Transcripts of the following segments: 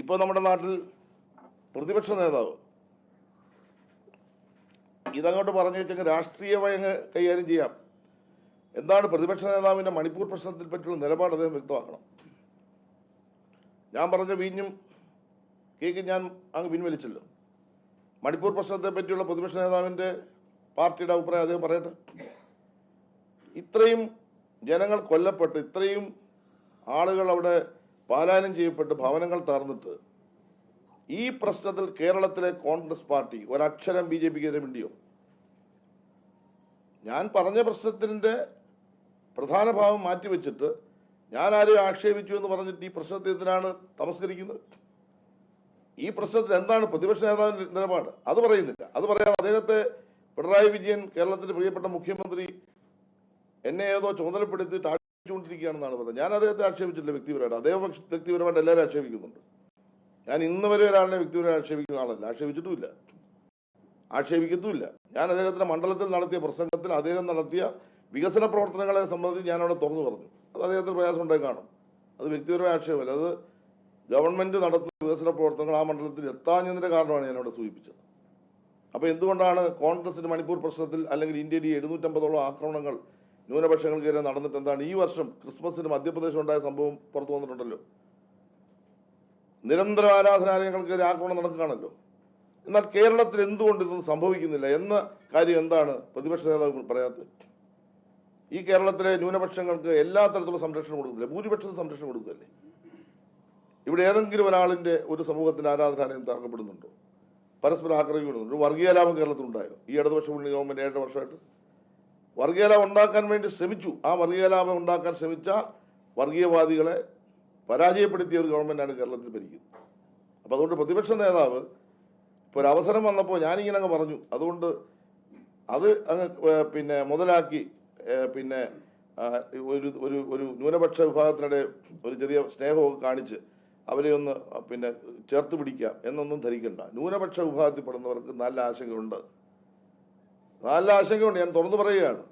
ഇപ്പോൾ നമ്മുടെ നാട്ടിൽ പ്രതിപക്ഷ നേതാവ് ഇതങ്ങോട്ട് പറഞ്ഞു വെച്ചെങ്കിൽ രാഷ്ട്രീയമായി അങ്ങ് കൈകാര്യം ചെയ്യാം. എന്താണ് പ്രതിപക്ഷ നേതാവിന്റെ മണിപ്പൂർ പ്രശ്നത്തിൽ പറ്റിയുള്ള നിലപാട് അദ്ദേഹം വ്യക്തമാക്കണം. ഞാൻ പറഞ്ഞ വീഞ്ഞും കേക്ക് ഞാൻ അങ്ങ് പിൻവലിച്ചല്ലോ. മണിപ്പൂർ പ്രശ്നത്തെ പറ്റിയുള്ള പ്രതിപക്ഷ നേതാവിന്റെ പാർട്ടിയുടെ അഭിപ്രായം അദ്ദേഹം പറയട്ടെ. ഇത്രയും ജനങ്ങൾ കൊല്ലപ്പെട്ട് ഇത്രയും ആളുകൾ അവിടെ പാലായനം ചെയ്യപ്പെട്ട് ഭവനങ്ങൾ തകർന്നിട്ട് ഈ പ്രശ്നത്തിൽ കേരളത്തിലെ കോൺഗ്രസ് പാർട്ടി ഒരക്ഷരം ബി ജെ പിക്കെതിരെ മിണ്ടിയോ? ഞാൻ പറഞ്ഞ പ്രശ്നത്തിന്റെ പ്രധാന ഭാവം മാറ്റിവെച്ചിട്ട് ഞാൻ ആരെയും ആക്ഷേപിച്ചു എന്ന് പറഞ്ഞിട്ട് ഈ പ്രശ്നത്തെ എന്തിനാണ് തമസ്കരിക്കുന്നത്? ഈ പ്രശ്നത്തിൽ എന്താണ് പ്രതിപക്ഷ നേതാവിന്റെ നിലപാട്? അത് പറയുന്നില്ല. അത് പറയാം അദ്ദേഹത്തെ പിണറായി വിജയൻ കേരളത്തിന്റെ പ്രിയപ്പെട്ട മുഖ്യമന്ത്രി എന്നെ ഏതോ ചുമതലപ്പെടുത്തിയിട്ട് ആക്ഷേപിച്ചുകൊണ്ടിരിക്കുകയാണെന്നാണ് പറഞ്ഞത്. ഞാൻ അദ്ദേഹത്തെ ആക്ഷേപിച്ചിട്ടില്ല വ്യക്തിപരമായിട്ട്. അദ്ദേഹം വ്യക്തിപരമായിട്ട് എല്ലാവരും ആക്ഷേപിക്കുന്നുണ്ട്. ഞാൻ ഇന്ന് വരെ ഒരാളിനെ വ്യക്തിപരമായി ആക്ഷേപിക്കുന്ന ആളല്ല. ആക്ഷേപിച്ചിട്ടുമില്ല. ആക്ഷേപിക്കത്തുമില്ല. ഞാൻ അദ്ദേഹത്തിന്റെ മണ്ഡലത്തിൽ നടത്തിയ പ്രസംഗത്തിൽ അദ്ദേഹം നടത്തിയ വികസന പ്രവർത്തനങ്ങളെ സംബന്ധിച്ച് ഞാൻ അവിടെ തുറന്നു പറഞ്ഞു. അത് അദ്ദേഹത്തിന് പ്രയാസം ഉണ്ടായി കാണും. അത് വ്യക്തിപരമായ ആക്ഷേപമല്ല. അത് ഗവൺമെന്റ് നടത്തുന്ന വികസന പ്രവർത്തനങ്ങൾ ആ മണ്ഡലത്തിൽ എത്താഞ്ഞതിന്റെ കാരണമാണ് ഞാൻ അവിടെ സൂചിപ്പിച്ചത്. അപ്പോൾ എന്തുകൊണ്ടാണ് കോൺഗ്രസിന്റെ മണിപ്പൂർ പ്രശ്നത്തിൽ അല്ലെങ്കിൽ ഇന്ത്യയിൽ എഴുന്നൂറ്റമ്പതോളം ആക്രമണങ്ങൾ ന്യൂനപക്ഷങ്ങൾക്കെതിരെ നടന്നിട്ട് എന്താണ് ഈ വർഷം ക്രിസ്മസിന് മധ്യപ്രദേശിൽ ഉണ്ടായ സംഭവം പുറത്തു വന്നിട്ടുണ്ടല്ലോ. നിരന്തര ആരാധനാലയങ്ങൾക്കെതിരെ ആക്രമണം നടക്കുകയാണല്ലോ. എന്നാൽ കേരളത്തിൽ എന്തുകൊണ്ട് ഇതൊന്നും സംഭവിക്കുന്നില്ല? എന്ന കാര്യം എന്താണ് പ്രതിപക്ഷ നേതാവ് പറയാത്തത്? ഈ കേരളത്തിലെ ന്യൂനപക്ഷങ്ങൾക്ക് എല്ലാ തരത്തിലുള്ള സംരക്ഷണം കൊടുക്കുന്നില്ല. ഭൂരിപക്ഷത്തിന് സംരക്ഷണം കൊടുക്കുകയല്ലേ ഇവിടെ ഏതെങ്കിലും ഒരാളിന്റെ ഒരു സമൂഹത്തിന്റെ ആരാധനാലയം തകർക്കപ്പെടുന്നുണ്ടോ? പരസ്പരം ആക്രമിക്കപ്പെടുന്നുണ്ട്? ഒരു വർഗീയ ലാഭം കേരളത്തിലുണ്ടായോ? ഈ ഇടതുപക്ഷ ഗവൺമെന്റ് ഏഴര വർഷമായിട്ട്? വർഗീയ ലാഭം ഉണ്ടാക്കാൻ വേണ്ടി ശ്രമിച്ചു. ആ വർഗീയലാഭം ഉണ്ടാക്കാൻ ശ്രമിച്ച വർഗീയവാദികളെ പരാജയപ്പെടുത്തിയ ഒരു ഗവൺമെന്റാണ് കേരളത്തിൽ ഭരിക്കുന്നത്. അപ്പോൾ അതുകൊണ്ട് പ്രതിപക്ഷ നേതാവ് ഇപ്പോൾ ഒരു അവസരം വന്നപ്പോൾ ഞാനിങ്ങനെ അങ്ങ് പറഞ്ഞു. അതുകൊണ്ട് അത് അങ്ങ് പിന്നെ മുതലാക്കി പിന്നെ ഒരു ഒരു ഒരു ന്യൂനപക്ഷ വിഭാഗത്തിനിടെ ഒരു ചെറിയ സ്നേഹമൊക്കെ കാണിച്ച് അവരെ ഒന്ന് പിന്നെ ചേർത്ത് പിടിക്കാം എന്നൊന്നും ധരിക്കണ്ട. ന്യൂനപക്ഷ വിഭാഗത്തിൽപ്പെടുന്നവർക്ക് നല്ല ആശങ്കയുണ്ട്. നല്ല ആശങ്കയുണ്ട്. ഞാൻ തുറന്നു പറയുകയാണ്.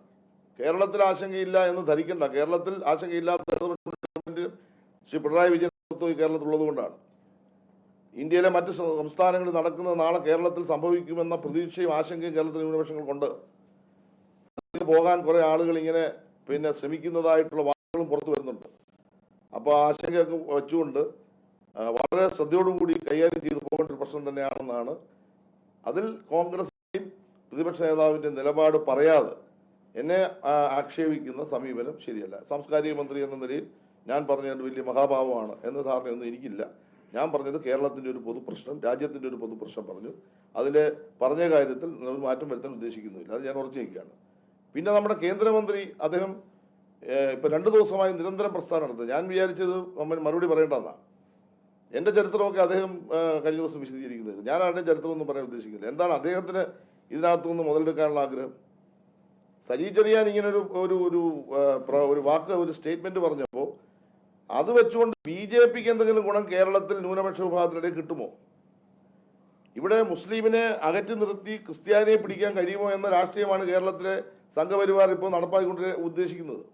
കേരളത്തിൽ ആശങ്കയില്ല എന്ന് ധരിക്കണ്ട. കേരളത്തിൽ ആശങ്കയില്ലാത്ത ശ്രീ പിണറായി വിജയൻ കേരളത്തിലുള്ളത് കൊണ്ടാണ് ഇന്ത്യയിലെ മറ്റ് സംസ്ഥാനങ്ങളിൽ നടക്കുന്നത് നാളെ കേരളത്തിൽ സംഭവിക്കുമെന്ന പ്രതീക്ഷയും ആശങ്കയും കേരളത്തിലെ ന്യൂനപക്ഷങ്ങൾക്കുണ്ട്. പോകാൻ കുറെ ആളുകൾ ഇങ്ങനെ പിന്നെ ശ്രമിക്കുന്നതായിട്ടുള്ള വാർത്തകളും പുറത്തു വരുന്നുണ്ട്. അപ്പോൾ ആശങ്കയൊക്കെ വെച്ചുകൊണ്ട് വളരെ ശ്രദ്ധയോടുകൂടി കൈകാര്യം ചെയ്തു പോകേണ്ട ഒരു പ്രശ്നം തന്നെയാണെന്നാണ്. അതിൽ കോൺഗ്രസിന്റെയും പ്രതിപക്ഷ നേതാവിന്റെ നിലപാട് പറയാതെ എന്നെ ആക്ഷേപിക്കുന്ന സമീപനം ശരിയല്ല. സാംസ്കാരിക മന്ത്രി എന്ന നിലയിൽ ഞാൻ പറഞ്ഞത് വലിയ മഹാഭാവമാണ് എന്ന ധാരണയൊന്നും എനിക്കില്ല. ഞാൻ പറഞ്ഞത് കേരളത്തിന്റെ ഒരു പൊതുപ്രശ്നം രാജ്യത്തിന്റെ ഒരു പൊതുപ്രശ്നം പറഞ്ഞു. അതിലെ പറഞ്ഞ കാര്യത്തിൽ മാറ്റം വരുത്താൻ ഉദ്ദേശിക്കുന്നില്ല. അത് ഞാൻ ഉറച്ചു നിൽക്കുകയാണ് പിന്നെ നമ്മുടെ കേന്ദ്രമന്ത്രി അദ്ദേഹം ഇപ്പൊ രണ്ടു ദിവസമായി നിരന്തരം പ്രസ്ഥാനം നടത്തുന്നത് ഞാൻ വിചാരിച്ചത് നമ്മൾ മറുപടി പറയേണ്ടതാണ്. എന്റെ ചരിത്രമൊക്കെ അദ്ദേഹം കഴിഞ്ഞ ദിവസം വിശദീകരിക്കുന്നത് ഞാൻ ആരുടെയും ചരിത്രമൊന്നും പറയാൻ ഉദ്ദേശിക്കുന്നില്ല. എന്താണ് അദ്ദേഹത്തിന് ഇതിനകത്തുനിന്ന് മുതലെടുക്കാനുള്ള ആഗ്രഹം. സജി ചെറിയാൻ ഇങ്ങനെ ഒരു ഒരു ഒരു വാക്ക് ഒരു സ്റ്റേറ്റ്മെന്റ് പറഞ്ഞപ്പോൾ അത് വെച്ചുകൊണ്ട് ബി ജെ പിക്ക് എന്തെങ്കിലും ഗുണം കേരളത്തിൽ ന്യൂനപക്ഷ വിഭാഗത്തിനിടയിൽ കിട്ടുമോ? ഇവിടെ മുസ്ലിമിനെ അകറ്റി നിർത്തി ക്രിസ്ത്യാനിയെ പിടിക്കാൻ കഴിയുമോ എന്ന രാഷ്ട്രീയമാണ് കേരളത്തിലെ സംഘപരിവാർ ഇപ്പോൾ നടപ്പാക്കിക്കൊണ്ട് ഉദ്ദേശിക്കുന്നത്.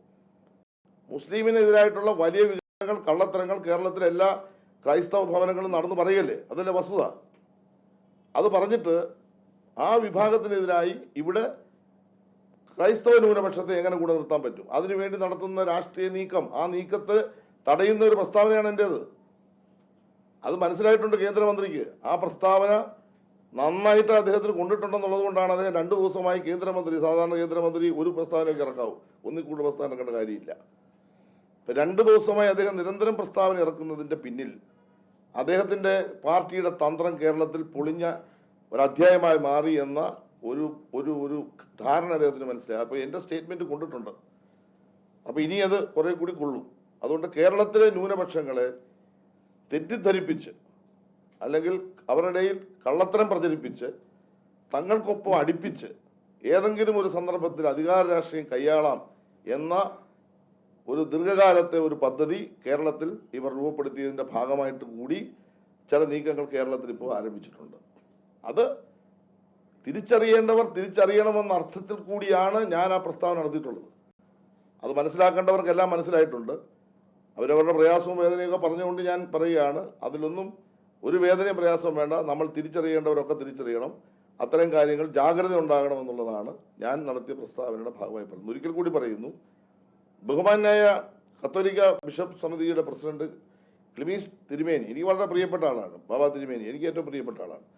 മുസ്ലിമിനെതിരായിട്ടുള്ള വലിയ വികാരങ്ങൾ കള്ളത്തരങ്ങൾ കേരളത്തിലെ എല്ലാ ക്രൈസ്തവ ഭവനങ്ങളും നടന്നു പറയല്ലേ അതല്ലേ വസ്തുത? അത് പറഞ്ഞിട്ട് ആ വിഭാഗത്തിനെതിരായി ഇവിടെ ക്രൈസ്തവ ന്യൂനപക്ഷത്തെ എങ്ങനെ കൂടെ നിർത്താൻ പറ്റും? അതിനുവേണ്ടി നടത്തുന്ന രാഷ്ട്രീയ നീക്കം ആ നീക്കത്തെ തടയുന്ന ഒരു പ്രസ്താവനയാണ് എന്റേത് അത് മനസ്സിലായിട്ടുണ്ട് കേന്ദ്രമന്ത്രിക്ക്. ആ പ്രസ്താവന നന്നായിട്ട് അദ്ദേഹത്തിന് കൊണ്ടിട്ടുണ്ടെന്നുള്ളത് കൊണ്ടാണ് അദ്ദേഹം രണ്ടു ദിവസമായി കേന്ദ്രമന്ത്രി സാധാരണ കേന്ദ്രമന്ത്രി ഒരു പ്രസ്താവനയൊക്കെ ഇറക്കാവും. ഒന്നിൽ കൂടുതൽ പ്രസ്താവന ഇറക്കേണ്ട കാര്യമില്ല. ഇപ്പൊ രണ്ട് ദിവസമായി അദ്ദേഹം നിരന്തരം പ്രസ്താവന ഇറക്കുന്നതിന്റെ പിന്നിൽ അദ്ദേഹത്തിന്റെ പാർട്ടിയുടെ തന്ത്രം കേരളത്തിൽ പൊളിഞ്ഞ ഒരു അധ്യായമായി മാറി എന്ന ഒരു ഒരു ഒരു ധാരണ അദ്ദേഹത്തിന് മനസ്സിലായി. അപ്പോൾ എന്റെ സ്റ്റേറ്റ്മെന്റ് കൊണ്ടിട്ടുണ്ട്. അപ്പോൾ ഇനി അത് കുറേ കൂടി കൊള്ളും. അതുകൊണ്ട് കേരളത്തിലെ ന്യൂനപക്ഷങ്ങളെ തെറ്റിദ്ധരിപ്പിച്ച് അല്ലെങ്കിൽ അവരുടെ കള്ളത്തരം പ്രചരിപ്പിച്ച് തങ്ങൾക്കൊപ്പം അടുപ്പിച്ച് ഏതെങ്കിലും ഒരു സന്ദർഭത്തിൽ അധികാര രാഷ്ട്രീയം കൈയാളാം എന്ന ഒരു ദീർഘകാലത്തെ ഒരു പദ്ധതി കേരളത്തിൽ ഇവർ രൂപപ്പെടുത്തിയതിന്റെ ഭാഗമായിട്ട് കൂടി ചില നീക്കങ്ങൾ കേരളത്തിൽ ഇപ്പോൾ ആരംഭിച്ചിട്ടുണ്ട്. അത് തിരിച്ചറിയേണ്ടവർ തിരിച്ചറിയണമെന്ന അർത്ഥത്തിൽ കൂടിയാണ് ഞാൻ ആ പ്രസ്താവന നടത്തിയിട്ടുള്ളത്. അത് മനസ്സിലാക്കേണ്ടവർക്കെല്ലാം മനസ്സിലായിട്ടുണ്ട്. അവരവരുടെ പ്രയാസവും വേദനയൊക്കെ പറഞ്ഞുകൊണ്ട് ഞാൻ പറയുകയാണ്. അതിലൊന്നും ഒരു വേദനയും പ്രയാസവും വേണ്ട. നമ്മൾ തിരിച്ചറിയേണ്ടവരൊക്കെ തിരിച്ചറിയണം. അത്തരം കാര്യങ്ങൾ ജാഗ്രത ഉണ്ടാകണം എന്നുള്ളതാണ് ഞാൻ നടത്തിയ പ്രസ്താവനയുടെ ഭാഗമായി പറയുന്നത്. ഒരിക്കൽ കൂടി പറയുന്നു ബഹുമാനായ കത്തോലിക്ക ബിഷപ്പ് സമിതിയുടെ പ്രസിഡന്റ് ക്ലിമീസ് തിരുമേനി എനിക്ക് വളരെ പ്രിയപ്പെട്ട ആളാണ്. ബാബ തിരുമേനി എനിക്ക് ഏറ്റവും പ്രിയപ്പെട്ട ആളാണ്.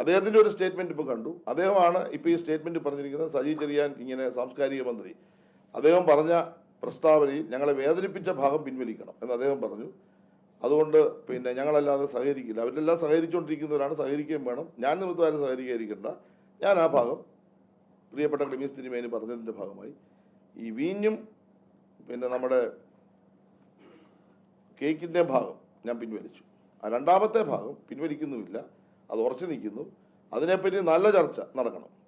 അദ്ദേഹത്തിന്റെ ഒരു സ്റ്റേറ്റ്മെന്റ് ഇപ്പോൾ കണ്ടു. അദ്ദേഹമാണ് ഇപ്പോൾ ഈ സ്റ്റേറ്റ്മെന്റ് പറഞ്ഞിരിക്കുന്നത് സജി ചെറിയാൻ ഇങ്ങനെ സാംസ്കാരിക മന്ത്രി. അദ്ദേഹം പറഞ്ഞ പ്രസ്താവനയിൽ ഞങ്ങളെ വേദനിപ്പിച്ച ഭാഗം പിൻവലിക്കണം എന്ന് അദ്ദേഹം പറഞ്ഞു. അതുകൊണ്ട് പിന്നെ ഞങ്ങളല്ലാതെ സഹകരിക്കില്ല. അവരെല്ലാം സഹകരിച്ചുകൊണ്ടിരിക്കുന്നവരാണ് സഹകരിക്കുകയും വേണം. ഞാൻ നിമിത്തമാരും സഹകരിക്കാതിരിക്കേണ്ട ഞാൻ ആ ഭാഗം പ്രിയപ്പെട്ട ക്ലിമീസ് തിരുമേനി പറഞ്ഞതിന്റെ ഭാഗമായി. ഈ വീഞ്ഞും പിന്നെ നമ്മുടെ കേക്കിന്റെ ഭാഗം ഞാൻ പിൻവലിച്ചു. ആ രണ്ടാമത്തെ ഭാഗം പിൻവലിക്കുന്നുമില്ല. അത് ഉറച്ചു നിൽക്കുന്നു. അതിനെപ്പറ്റി നല്ല ചർച്ച നടക്കണം.